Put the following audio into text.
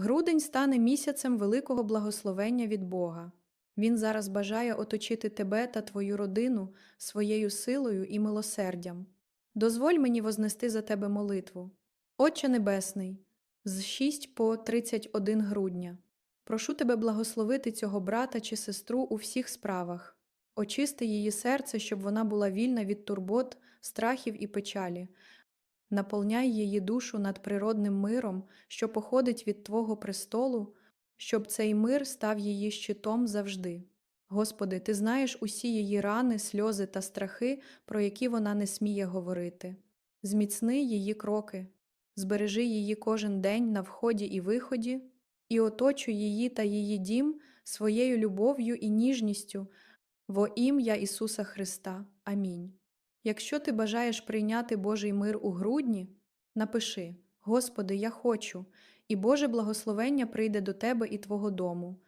Грудень стане місяцем великого благословення від Бога. Він зараз бажає оточити тебе та твою родину своєю силою і милосердям. Дозволь мені вознести за тебе молитву. Отче Небесний, з 6 по 31 грудня. Прошу тебе благословити цього брата чи сестру у всіх справах, очисти її серце, щоб вона була вільна від турбот, страхів і печалі. Наповняй її душу надприродним миром, що походить від Твого престолу, щоб цей мир став її щитом завжди. Господи, Ти знаєш усі її рани, сльози та страхи, про які вона не сміє говорити. Зміцни її кроки, збережи її кожен день на вході і виході, і оточуй її та її дім своєю любов'ю і ніжністю во ім'я Ісуса Христа. Амінь. Якщо ти бажаєш прийняти Божий мир у грудні, напиши: Господи, я хочу, і Боже благословення прийде до тебе і твого дому.